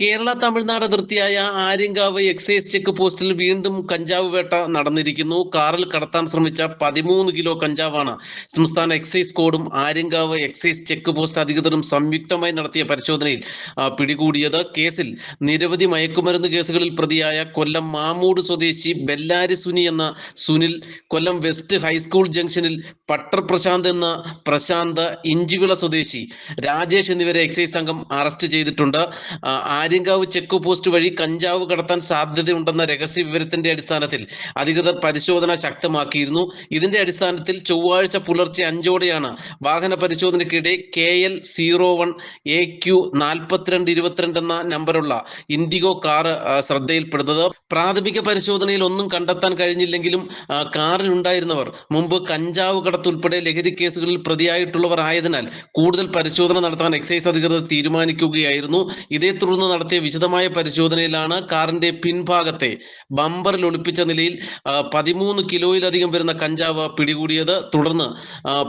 കേരള തമിഴ്നാട് അതിർത്തിയായ Aryankavu excise check പോസ്റ്റിൽ വീണ്ടും കഞ്ചാവ് വേട്ട നടന്നിരിക്കുന്നു. കാറിൽ കടത്താൻ ശ്രമിച്ച പതിമൂന്ന് കിലോ കഞ്ചാവാണ് സംസ്ഥാന എക്സൈസ് കോഡും ആര്യങ്കാവ് എക്സൈസ് ചെക്ക് പോസ്റ്റ് അധികൃതരും സംയുക്തമായി നടത്തിയ പരിശോധനയിൽ പിടികൂടിയത്. കേസിൽ നിരവധി മയക്കുമരുന്ന് കേസുകളിൽ പ്രതിയായ കൊല്ലം മാമൂട് സ്വദേശി ബെല്ലാരി സുനി എന്ന സുനിൽ കൊല്ലം വെസ്റ്റ് ഹൈസ്കൂൾ ജംഗ്ഷനിൽ പട്ടർ പ്രശാന്ത് എന്ന പ്രശാന്ത് ഇഞ്ചിവിള സ്വദേശി രാജേഷ് എന്നിവരെ എക്സൈസ് സംഘം അറസ്റ്റ് ചെയ്തിട്ടുണ്ട്. ആര്യങ്കാവ് ചെക്ക് പോസ്റ്റ് വഴി കഞ്ചാവ് കടത്താൻ സാധ്യതയുണ്ടെന്ന രഹസ്യ വിവരത്തിന്റെ അടിസ്ഥാനത്തിൽ അധികൃതർ പരിശോധന ശക്തമാക്കിയിരുന്നു. ഇതിന്റെ അടിസ്ഥാനത്തിൽ ചൊവ്വാഴ്ച പുലർച്ചെ അഞ്ചോടെയാണ് വാഹന പരിശോധനയ്ക്കിടെ K L zero one A Q നാൽപ്പത്തിരണ്ട് ഇരുപത്തിരണ്ട് എന്ന നമ്പറുള്ള ഇൻഡിഗോ ആ, ശ്രദ്ധയിൽപ്പെടുന്നത്. പ്രാഥമിക പരിശോധനയിൽ ഒന്നും കണ്ടെത്താൻ കഴിഞ്ഞില്ലെങ്കിലും കാറിൽ ഉണ്ടായിരുന്നവർ മുമ്പ് കഞ്ചാവ് കടത്തുൾപ്പെടെ ലഹരി കേസുകളിൽ പ്രതിയായിട്ടുള്ളവർ ആയതിനാൽ കൂടുതൽ പരിശോധന നടത്താൻ എക്സൈസ് അധികൃതർ തീരുമാനിക്കുകയായിരുന്നു. ഇതേ തുടർന്ന് നടത്തിയ വിശദമായ പരിശോധനയിലാണ് കാറിന്റെ പിൻഭാഗത്തെ ബമ്പറിൽ ഒളിപ്പിച്ച നിലയിൽ പതിമൂന്ന് കിലോയിലധികം വരുന്ന കഞ്ചാവ് പിടികൂടിയത്. തുടർന്ന്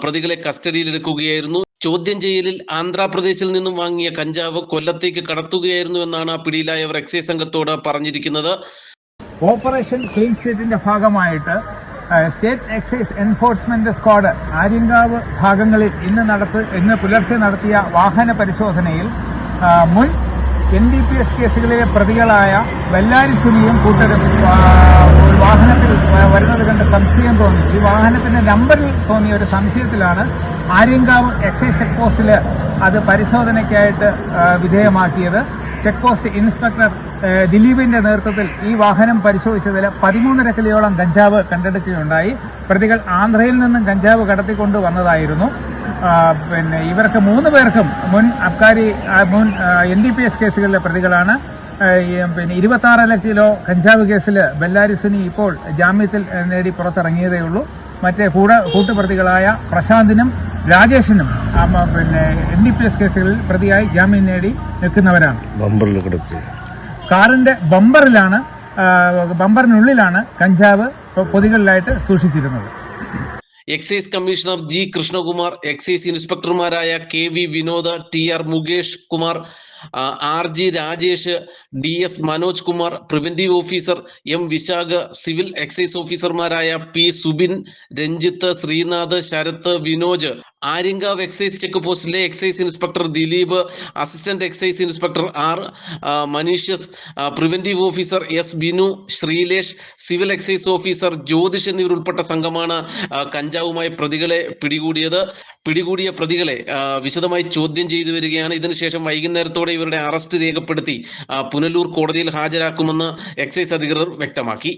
പ്രതികളെ കസ്റ്റഡിയിലെടുക്കുകയായിരുന്നു. ചോദ്യം ചെയ്യലിൽ ആന്ധ്രാപ്രദേശിൽ നിന്നും വാങ്ങിയ കഞ്ചാവ് കൊല്ലത്തേക്ക് കടത്തുകയായിരുന്നു എന്നാണ് പിടിയിലായവർ എക്സൈസ് സംഘത്തോട് പറഞ്ഞിരിക്കുന്നത്. ഓപ്പറേഷൻ ക്ലീൻ ഭാഗമായിട്ട് state excise enforcement squad Aryankavu ഭാഗങ്ങളിൽ ഇന്ന് നടത്ത് ഇന്ന് പുലർച്ചെ നടത്തിയ വാഹന പരിശോധനയിൽ മുൻ എൻ ഡി പി എസ് കേസുകളിലെ പ്രതികളായ വെല്ലാരി സുനിയും കൂട്ടരും ഒരു വാഹനത്തിൽ വരുന്നത് കണ്ട് സംശയം തോന്നി. ഈ വാഹനത്തിന്റെ നമ്പറിൽ തോന്നിയ ഒരു സംശയത്തിലാണ് ആര്യങ്കാവ് എക്സൈസ് ചെക്ക് പോസ്റ്റിൽ അത് പരിശോധനയ്ക്കായിട്ട് വിധേയമാക്കിയത്. ചെക്ക് പോസ്റ്റ് ഇൻസ്പെക്ടർ ദിലീപിന്റെ നേതൃത്വത്തിൽ ഈ വാഹനം പരിശോധിച്ചതിൽ പതിമൂന്നര കിലോയോളം കഞ്ചാവ് കണ്ടെടുക്കുകയുണ്ടായി. പ്രതികൾ ആന്ധ്രയിൽ നിന്നും കഞ്ചാവ് കടത്തിക്കൊണ്ട് വന്നതായിരുന്നു പിന്നെ ഇവർക്ക് മൂന്ന് പേർക്കും മുൻ അബ്കാരി മുൻ എൻ ഡി പി എസ് കേസുകളിലെ പ്രതികളാണ്. പിന്നെ ഇരുപത്തി കിലോ കഞ്ചാവ് കേസിൽ ബെല്ലാരി സുനി ഇപ്പോൾ ജാമ്യത്തിൽ നേടി പുറത്തിറങ്ങിയതേ ഉള്ളൂ. മറ്റേ കൂടെ കൂട്ടുപ്രതികളായ പ്രശാന്തിനും രാജേഷിനും പിന്നെ എൻ ഡി പി എസ് കേസുകളിൽ പ്രതിയായി ജാമ്യം നേടി നിൽക്കുന്നവരാണ്. കാറിന്റെ ബമ്പറിലാണ് ബമ്പറിനുള്ളിലാണ് കഞ്ചാവ് പൊതികളിലായിട്ട് സൂക്ഷിച്ചിരുന്നത്. Excise commissioner G Krishnakumar excise ഇൻസ്പെക്ടർമാരായ K V Vinod T R Mukesh Kumar R G Rajesh D S Manoj Kumar preventive officer M Vishakh civil excise ഓഫീസർമാരായ P Subin Ranjith Sreenath Sarath Vinoj Aryankavu excise check പോസ്റ്റിലെ excise inspector Dileep assistant excise inspector R Manish preventive officer S Binu Sreelesh civil excise officer Jyothish എന്നിവരുൾപ്പെട്ട സംഘമാണ് കഞ്ചാവുമായി പ്രതികളെ പിടികൂടിയത്. പിടികൂടിയ പ്രതികളെ വിശദമായി ചോദ്യം ചെയ്തു വരികയാണ്. ഇതിനുശേഷം വൈകുന്നേരത്തോടെ ഇവരുടെ അറസ്റ്റ് രേഖപ്പെടുത്തി പുനലൂർ കോടതിയിൽ ഹാജരാക്കുമെന്ന് എക്സൈസ് അധികൃതർ വ്യക്തമാക്കി.